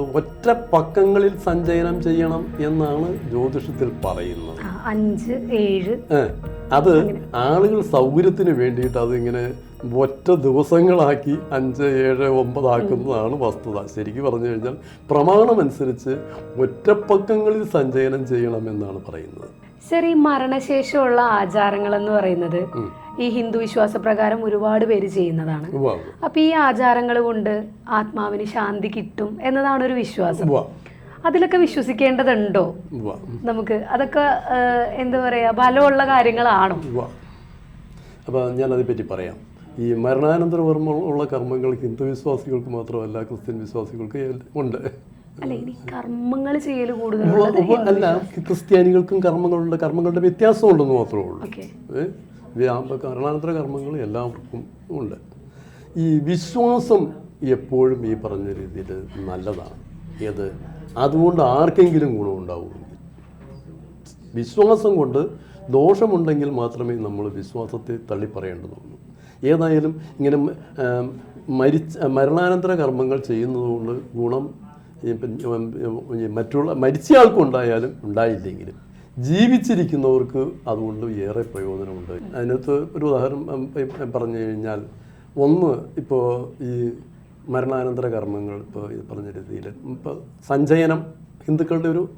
ഒറ്റ പക്കങ്ങളിൽ സഞ്ചയനം ചെയ്യണം എന്നാണ് ജ്യോതിഷത്തിൽ പറയുന്നത്. അഞ്ച് ഏഴ്. അത് ആളുകൾ സൗകര്യത്തിന് വേണ്ടിയിട്ട് അതിങ്ങനെ ഒറ്റ ദിവസങ്ങളാക്കി അഞ്ച് ഏഴ് ഒമ്പതാക്കുന്നതാണ് വസ്തുത. ശരിക്കും പറഞ്ഞു കഴിഞ്ഞാൽ പ്രമാണമനുസരിച്ച് ഒറ്റപ്പക്കങ്ങളിൽ സഞ്ചയനം ചെയ്യണമെന്നാണ് പറയുന്നത്. ശരി മരണശേഷമുള്ള ആചാരങ്ങൾ എന്ന് പറയുന്നത് ഈ ഹിന്ദു വിശ്വാസ പ്രകാരം ഒരുപാട് പേര് ചെയ്യുന്നതാണ്. അപ്പൊ ഈ ആചാരങ്ങൾ കൊണ്ട് ആത്മാവിന് ശാന്തി കിട്ടും എന്നതാണ് ഒരു വിശ്വാസം. അതിലൊക്കെ വിശ്വസിക്കേണ്ടതുണ്ടോ? നമുക്ക് അതൊക്കെ എന്താ പറയാ ബലമുള്ള കാര്യങ്ങളാണോ? അപ്പോൾ ഞാൻ ഞാനതിനെപ്പറ്റി പറയാം. ഈ മരണാനന്തര ഓർമ്മ ഉള്ള കർമ്മങ്ങൾ ഹിന്ദു വിശ്വാസികൾക്ക് മാത്രമല്ല ക്രിസ്ത്യൻ വിശ്വാസികൾക്ക് ഉണ്ട്. കർമ്മങ്ങൾ ചെയ്യൽ അല്ല ക്രിസ്ത്യാനികൾക്കും കർമ്മങ്ങളുണ്ട് കർമ്മങ്ങളുടെ വ്യത്യാസമുണ്ടെന്ന് മാത്രമേ ഉള്ളൂ. കാരണാന്തര കർമ്മങ്ങൾ എല്ലാവർക്കും ഉണ്ട്. ഈ വിശ്വാസം എപ്പോഴും ഈ പറഞ്ഞ രീതിയിൽ നല്ലതാണ്. ഏത്? അതുകൊണ്ട് ആർക്കെങ്കിലും ഗുണമുണ്ടാവുമെങ്കിൽ വിശ്വാസം കൊണ്ട് ദോഷമുണ്ടെങ്കിൽ മാത്രമേ നമ്മൾ വിശ്വാസത്തെ തള്ളിപ്പറയേണ്ടതുള്ളൂ. ഏതായാലും ഇങ്ങനെ മരിച്ച മരണാനന്തര കർമ്മങ്ങൾ ചെയ്യുന്നതുകൊണ്ട് ഗുണം മറ്റുള്ള മരിച്ചയാൾക്കുണ്ടായാലും ഉണ്ടായില്ലെങ്കിലും ജീവിച്ചിരിക്കുന്നവർക്ക് അതുകൊണ്ട് ഏറെ പ്രയോജനമുണ്ട്. അതിനകത്ത് ഒരു ഉദാഹരണം പറഞ്ഞു കഴിഞ്ഞാൽ ഒന്ന് ഇപ്പോൾ ഈ മരണാനന്തര കർമ്മങ്ങൾ ഇപ്പോൾ ഇത് പറഞ്ഞ രീതിയിൽ. ഇപ്പോൾ സഞ്ചയനം ഹിന്ദുക്കളുടെ ഒരു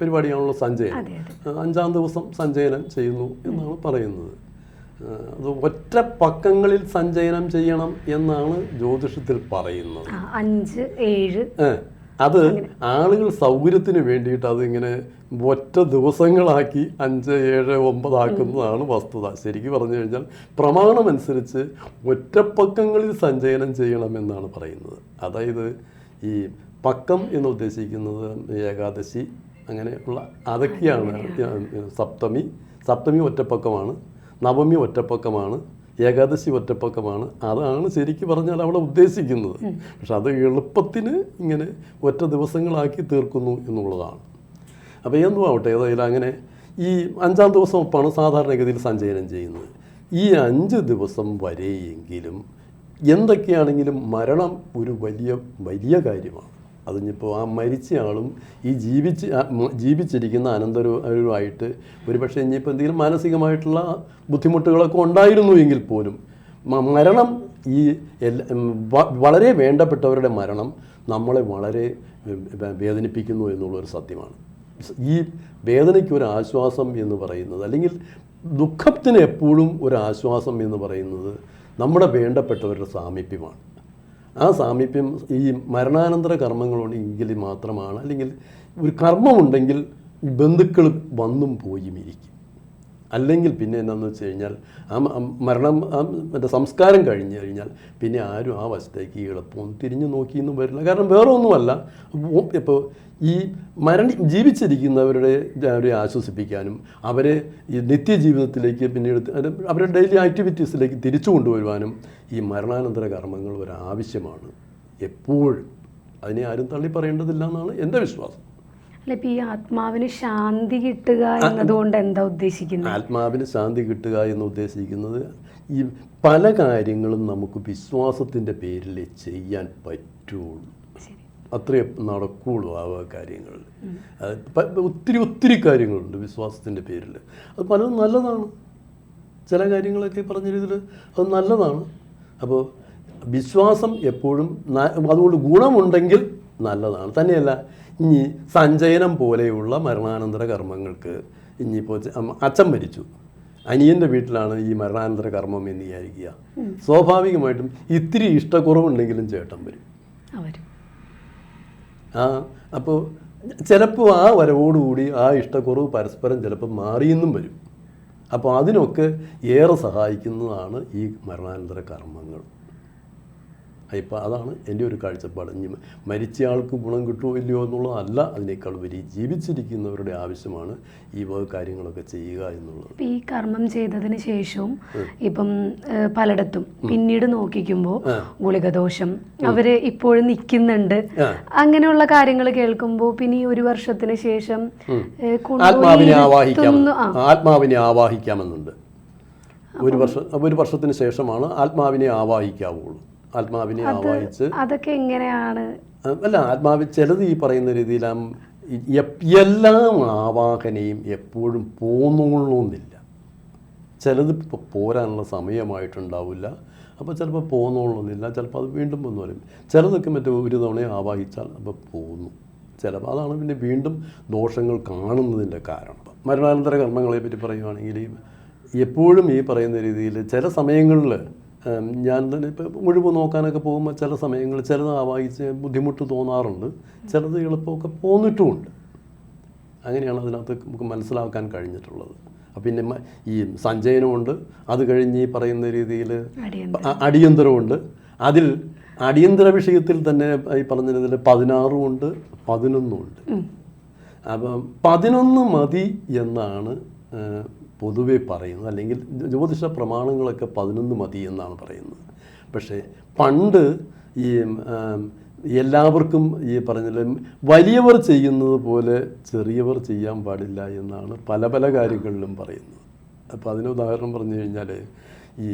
പരിപാടിയാണല്ലോ സഞ്ചയനം. അഞ്ചാം ദിവസം സഞ്ചയനം ചെയ്യുന്നു എന്നാണ് പറയുന്നത്. അത് ഒറ്റ പക്കങ്ങളിൽ സഞ്ചയനം ചെയ്യണം എന്നാണ് ജ്യോതിഷത്തിൽ പറയുന്നത്. അഞ്ച് ഏഴ്. അത് ആളുകൾ സൗകര്യത്തിന് വേണ്ടിയിട്ട് ഇങ്ങനെ ഒറ്റ ദിവസങ്ങളാക്കി അഞ്ച് ഏഴ് ഒമ്പതാക്കുന്നതാണ് വസ്തുത. ശരിക്കും പറഞ്ഞു കഴിഞ്ഞാൽ പ്രമാണമനുസരിച്ച് ഒറ്റപ്പക്കങ്ങളിൽ സഞ്ചയനം ചെയ്യണമെന്നാണ് പറയുന്നത്. അതായത് ഈ പക്കം എന്ന് ഉദ്ദേശിക്കുന്നത് ഏകാദശി അങ്ങനെയുള്ള അതൊക്കെയാണ് സപ്തമി. സപ്തമി ഒറ്റപ്പക്കമാണ്. നവമി ഒറ്റപ്പക്കമാണ്. ഏകാദശി ഒറ്റപ്പൊക്കമാണ്. അതാണ് ശരിക്കും പറഞ്ഞാൽ അവളെ ഉദ്ദേശിക്കുന്നത്. പക്ഷെ അത് എളുപ്പത്തിന് ഇങ്ങനെ ഒറ്റ ദിവസങ്ങളാക്കി തീർക്കുന്നു എന്നുള്ളതാണ്. അപ്പോൾ എന്തോ ആവട്ടെ ഏതായാലും അങ്ങനെ ഈ അഞ്ചാം ദിവസം ഒപ്പാണ് സാധാരണഗതിയിൽ സഞ്ചയനം ചെയ്യുന്നത്. ഈ അഞ്ച് ദിവസം വരെയെങ്കിലും എന്തൊക്കെയാണെങ്കിലും മരണം ഒരു വലിയ വലിയ കാര്യമാണ്. അതിനിപ്പോൾ ആ മരിച്ച ആളും ഈ ജീവിച്ച് ജീവിച്ചിരിക്കുന്ന അനന്തരമായിട്ട് അനന്തരവുമായിട്ട് ഒരുപക്ഷെ ഇനിയിപ്പോൾ എന്തെങ്കിലും മാനസികമായിട്ടുള്ള ബുദ്ധിമുട്ടുകളൊക്കെ ഉണ്ടായിരുന്നു എങ്കിൽ പോലും മരണം ഈ വളരെ വേണ്ടപ്പെട്ടവരുടെ മരണം നമ്മളെ വളരെ വേദനിപ്പിക്കുന്നു എന്നുള്ളൊരു സത്യമാണ്. ഈ വേദനയ്ക്ക് ഒരു ആശ്വാസം എന്ന് പറയുന്നത് അല്ലെങ്കിൽ ദുഃഖത്തിന് എപ്പോഴും ഒരു ആശ്വാസം എന്ന് പറയുന്നത് നമ്മുടെ വേണ്ടപ്പെട്ടവരുടെ സാമീപ്യമാണ്. ആ സാമീപ്യം ഈ മരണാനന്തര കർമ്മങ്ങളുണ്ടെങ്കിൽ മാത്രമാണ് അല്ലെങ്കിൽ ഒരു കർമ്മമുണ്ടെങ്കിൽ ബന്ധുക്കൾ വന്നും പോയും ഇരിക്കും. അല്ലെങ്കിൽ പിന്നെ എന്താണെന്ന് വെച്ച് കഴിഞ്ഞാൽ ആ മരണം ആ മറ്റേ സംസ്കാരം കഴിഞ്ഞ് കഴിഞ്ഞാൽ പിന്നെ ആരും ആ വശത്തേക്ക് എളുപ്പം തിരിഞ്ഞു നോക്കിയൊന്നും വരില്ല. കാരണം വേറെ ഒന്നുമല്ല ഇപ്പോൾ ഈ മരണി ജീവിച്ചിരിക്കുന്നവരുടെ അവരെ ആശ്വസിപ്പിക്കാനും അവരെ ഈ നിത്യജീവിതത്തിലേക്ക് പിന്നീട് അവരുടെ ഡെയിലി ആക്ടിവിറ്റീസിലേക്ക് തിരിച്ചു കൊണ്ടുവരുവാനും ഈ മരണാനന്തര കർമ്മങ്ങൾ ഒരു ആവശ്യമാണ് എപ്പോഴും. അതിനെ ആരും തള്ളി പറയേണ്ടതില്ല എന്നാണ് എന്റെ വിശ്വാസം. അല്ല ഈ ആത്മാവിന് ശാന്തി കിട്ടുക എന്നതുകൊണ്ട് എന്താ ഉദ്ദേശിക്കുന്നത്? ആത്മാവിന് ശാന്തി കിട്ടുക എന്ന് ഉദ്ദേശിക്കുന്നത് ഈ പല കാര്യങ്ങളും നമുക്ക് വിശ്വാസത്തിന്റെ പേരിൽ ചെയ്യാൻ പറ്റുള്ളൂ. അത്രേ നടക്കുകയുള്ളൂ ആ കാര്യങ്ങളിൽ ഒത്തിരി ഒത്തിരി കാര്യങ്ങളുണ്ട് വിശ്വാസത്തിന്റെ പേരിൽ അത് പലതും നല്ലതാണ്. ചില കാര്യങ്ങളൊക്കെ പറഞ്ഞ രീതിയിൽ അത് നല്ലതാണ്. അപ്പോൾ വിശ്വാസം എപ്പോഴും അതുകൊണ്ട് ഗുണമുണ്ടെങ്കിൽ നല്ലതാണ്. തന്നെയല്ല ഇനി സഞ്ചയനം പോലെയുള്ള മരണാനന്തര കർമ്മങ്ങൾക്ക് ഇനിയിപ്പോൾ അച്ഛൻ മരിച്ചു. അനിയന്റെ വീട്ടിലാണ് ഈ മരണാനന്തര കർമ്മം എന്ന് വിചാരിക്കുക. സ്വാഭാവികമായിട്ടും ഇത്തിരി ഇഷ്ടക്കുറവുണ്ടെങ്കിലും ചേട്ടൻ വരും. ആ അപ്പോൾ ചിലപ്പോൾ ആ വരവോടുകൂടി ആ ഇഷ്ടക്കുറവ് പരസ്പരം ചിലപ്പോൾ മാറിയെന്നും വരും. അപ്പോൾ അതിനൊക്കെ ഏറെ സഹായിക്കുന്നതാണ് ഈ മരണാനന്തര കർമ്മങ്ങൾ. ഇപ്പം അതാണ് എന്റെ ഒരു കാഴ്ചപ്പാട്. ഇനി മരിച്ചയാൾക്ക് ഗുണം കിട്ടുമോ ഇല്ലയോ എന്നുള്ളതല്ല അതിനേക്കാൾ വലിയ ജീവിച്ചിരിക്കുന്നവരുടെ ആവശ്യമാണ് ഈ വക കാര്യങ്ങളൊക്കെ ചെയ്യുക എന്നുള്ളത്. ഈ കർമ്മം ചെയ്തതിന് ശേഷവും ഇപ്പം പലയിടത്തും പിന്നീട് നോക്കിക്കുമ്പോൾ ഗുളികദോഷം അവർ ഇപ്പോഴും നിൽക്കുന്നുണ്ട്. അങ്ങനെയുള്ള കാര്യങ്ങൾ കേൾക്കുമ്പോൾ പിന്നെ ഈ ഒരു വർഷത്തിന് ശേഷം ആത്മാവിനെ. ആവാഹിക്കാം ആത്മാവിനെ ആവാഹിക്കാമെന്നുണ്ട്. ഒരു വർഷം ഒരു വർഷത്തിന് ശേഷമാണ് ആത്മാവിനെ ആവാഹിക്കാവുള്ളൂ. ആത്മാവിനെ ആവാഹിച്ച്. അതൊക്കെ എങ്ങനെയാണ്? അല്ല ആത്മാവ് ചിലത് ഈ പറയുന്ന രീതിയിൽ ആ എല്ലാം ആവാഹനയും എപ്പോഴും പോന്നോളണമെന്നില്ല ചിലത് ഇപ്പോൾ പോരാനുള്ള സമയമായിട്ടുണ്ടാവില്ല. അപ്പോൾ ചിലപ്പോൾ പോന്നോളണമെന്നില്ല ചിലപ്പോൾ അത് വീണ്ടും വന്നു വരും. ചിലതൊക്കെ മറ്റേ ഒരു തവണ ആവാഹിച്ചാൽ അപ്പോൾ പോന്നു. ചിലപ്പോൾ അതാണ് പിന്നെ വീണ്ടും ദോഷങ്ങൾ കാണുന്നതിന്റെ കാരണം. മരണാനന്തര കർമ്മങ്ങളെ പറ്റി പറയുകയാണെങ്കിൽ എപ്പോഴും ഈ പറയുന്ന രീതിയിൽ ചില സമയങ്ങളിൽ ഞാൻ തന്നെ ഇപ്പോൾ മുഴുവൻ നോക്കാനൊക്കെ പോകുമ്പോൾ ചില സമയങ്ങളിൽ ചിലത് ആവാഹിച്ച് ബുദ്ധിമുട്ട് തോന്നാറുണ്ട്. ചിലത് എളുപ്പമൊക്കെ പോന്നിട്ടുമുണ്ട്. അങ്ങനെയാണ് അതിനകത്ത് നമുക്ക് മനസ്സിലാക്കാൻ കഴിഞ്ഞിട്ടുള്ളത്. പിന്നെ ഈ സഞ്ചയനമുണ്ട്. അത് കഴിഞ്ഞ് ഈ പറയുന്ന രീതിയിൽ അടിയന്തരമുണ്ട്. അതിൽ അടിയന്തര വിഷയത്തിൽ തന്നെ ഈ പറഞ്ഞതിൽ പതിനാറും ഉണ്ട് പതിനൊന്നും ഉണ്ട്. അപ്പം പതിനൊന്ന് മതി എന്നാണ് പൊതുവെ പറയുന്നത് അല്ലെങ്കിൽ ജ്യോതിഷ പ്രമാണങ്ങളൊക്കെ പതിനൊന്ന് മതി എന്നാണ് പറയുന്നത്. പക്ഷേ പണ്ട് ഈ എല്ലാവർക്കും ഈ പറഞ്ഞ വലിയവർ ചെയ്യുന്നത് പോലെ ചെറിയവർ ചെയ്യാൻ പാടില്ല എന്നാണ് പല പല കാര്യങ്ങളിലും പറയുന്നത്. അപ്പോൾ അതിന് ഉദാഹരണം പറഞ്ഞു കഴിഞ്ഞാൽ ഈ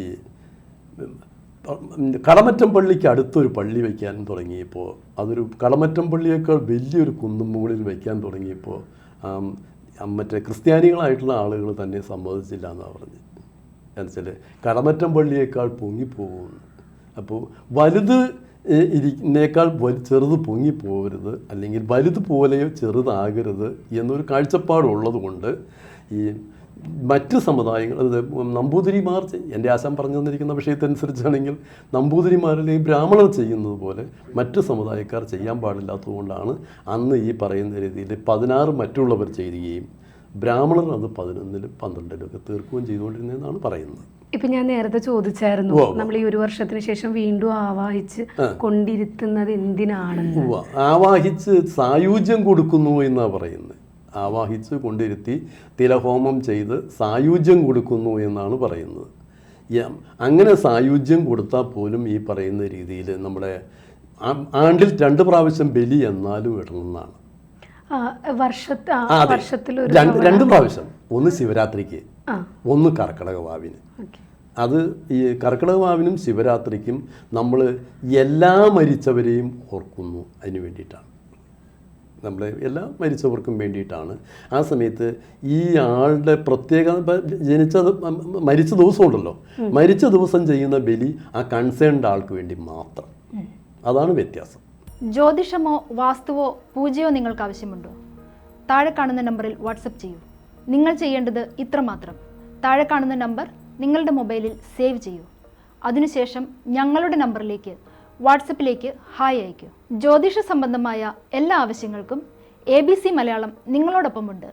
കളമറ്റം പള്ളിക്ക് അടുത്തൊരു പള്ളി വയ്ക്കാൻ തുടങ്ങിയപ്പോൾ അതൊരു കളമറ്റം പള്ളിയേക്കാൾ വലിയൊരു കുന്നും മുകളിൽ വയ്ക്കാൻ തുടങ്ങിയപ്പോൾ മറ്റേ ക്രിസ്ത്യാനികളായിട്ടുള്ള ആളുകൾ തന്നെ സമ്മതിച്ചില്ല എന്നാണ് പറഞ്ഞത്. എന്നുവെച്ചാൽ കടമറ്റം പള്ളിയേക്കാൾ പൊങ്ങിപ്പോകുന്നു. അപ്പോൾ വലുത് ഇരിക്കുന്നേക്കാൾ വലു ചെറുത് പൊങ്ങിപ്പോകരുത് അല്ലെങ്കിൽ വലുത് പോലെയോ ചെറുതാകരുത് എന്നൊരു കാഴ്ചപ്പാടുള്ളത് കൊണ്ട് ഈ മറ്റ് സമുദായങ്ങൾ നമ്പൂതിരിമാർ എന്റെ ആശാൻ പറഞ്ഞു തന്നിരിക്കുന്ന വിഷയത്തിനനുസരിച്ചാണെങ്കിൽ നമ്പൂതിരിമാരിലെയും ബ്രാഹ്മണർ ചെയ്യുന്നത് പോലെ മറ്റ് സമുദായക്കാർ ചെയ്യാൻ പാടില്ലാത്തതുകൊണ്ടാണ് അന്ന് ഈ പറയുന്ന രീതിയിൽ പതിനാറ് മറ്റുള്ളവർ ചെയ്യുകയും ബ്രാഹ്മണർ അത് പതിനൊന്നിലും പന്ത്രണ്ടിലും ഒക്കെ തീർക്കുകയും ചെയ്തുകൊണ്ടിരുന്നതെന്നാണ് പറയുന്നത്. ഇപ്പൊ ഞാൻ നേരത്തെ ചോദിച്ചായിരുന്നു. നമ്മൾ ഈ ഒരു വർഷത്തിന് ശേഷം വീണ്ടും ആവാഹിച്ച് കൊണ്ടിരുത്തുന്നത് എന്തിനാണ് ആവാഹിച്ച് സായുജ്യം കൊടുക്കുന്നു എന്നാണ് പറയുന്നത്. ആവാഹിച്ച് കൊണ്ടിരുത്തി തിലഹോമം ചെയ്ത് സായുജ്യം കൊടുക്കുന്നു എന്നാണ് പറയുന്നത്. അങ്ങനെ സായുജ്യം കൊടുത്താൽ പോലും ഈ പറയുന്ന രീതിയിൽ നമ്മുടെ ആണ്ടിൽ രണ്ട് പ്രാവശ്യം ബലി എന്നാലും ഇടണമെന്നാണ്. അതെ. രണ്ട് രണ്ട് പ്രാവശ്യം. ഒന്ന് ശിവരാത്രിക്ക് ഒന്ന് കർക്കിടക വാവിന്. അത് ഈ കർക്കിടക വാവിനും ശിവരാത്രിക്കും നമ്മൾ എല്ലാ മരിച്ചവരെയും ഓർക്കുന്നു. അതിന് വേണ്ടിയിട്ടാണ്. നമ്മൾ എല്ലാ മരിച്ചവർക്കും വേണ്ടിയിട്ടാണ്. ആ സമയത്ത് ഈ ആളുടെ പ്രത്യേക ജനിച്ച ദി- ദിവസം ഉണ്ടല്ലോ മരിച്ച ദിവസമുണ്ടല്ലോ. മരിച്ച ദിവസം ചെയ്യുന്ന ബലി ആ കൺസേൺഡ് ആൾക്ക് വേണ്ടി മാത്രം. അതാണ് വ്യത്യാസം. ജ്യോതിഷമോ വാസ്തുവോ പൂജയോ നിങ്ങൾക്ക് ആവശ്യമുണ്ടോ? താഴെ കാണുന്ന നമ്പറിൽ വാട്സപ്പ് ചെയ്യൂ. നിങ്ങൾ ചെയ്യേണ്ടത് ഇത്രമാത്രം താഴെ കാണുന്ന നമ്പർ നിങ്ങളുടെ മൊബൈലിൽ സേവ് ചെയ്യൂ. അതിനുശേഷം ഞങ്ങളുടെ നമ്പറിലേക്ക് വാട്സപ്പിലേക്ക് ഹായ് അയയ്ക്കൂ ജ്യോതിഷ സംബന്ധമായ എല്ലാ ആവശ്യങ്ങൾക്കും എ ബി സി മലയാളം നിങ്ങളോടൊപ്പമുണ്ട്.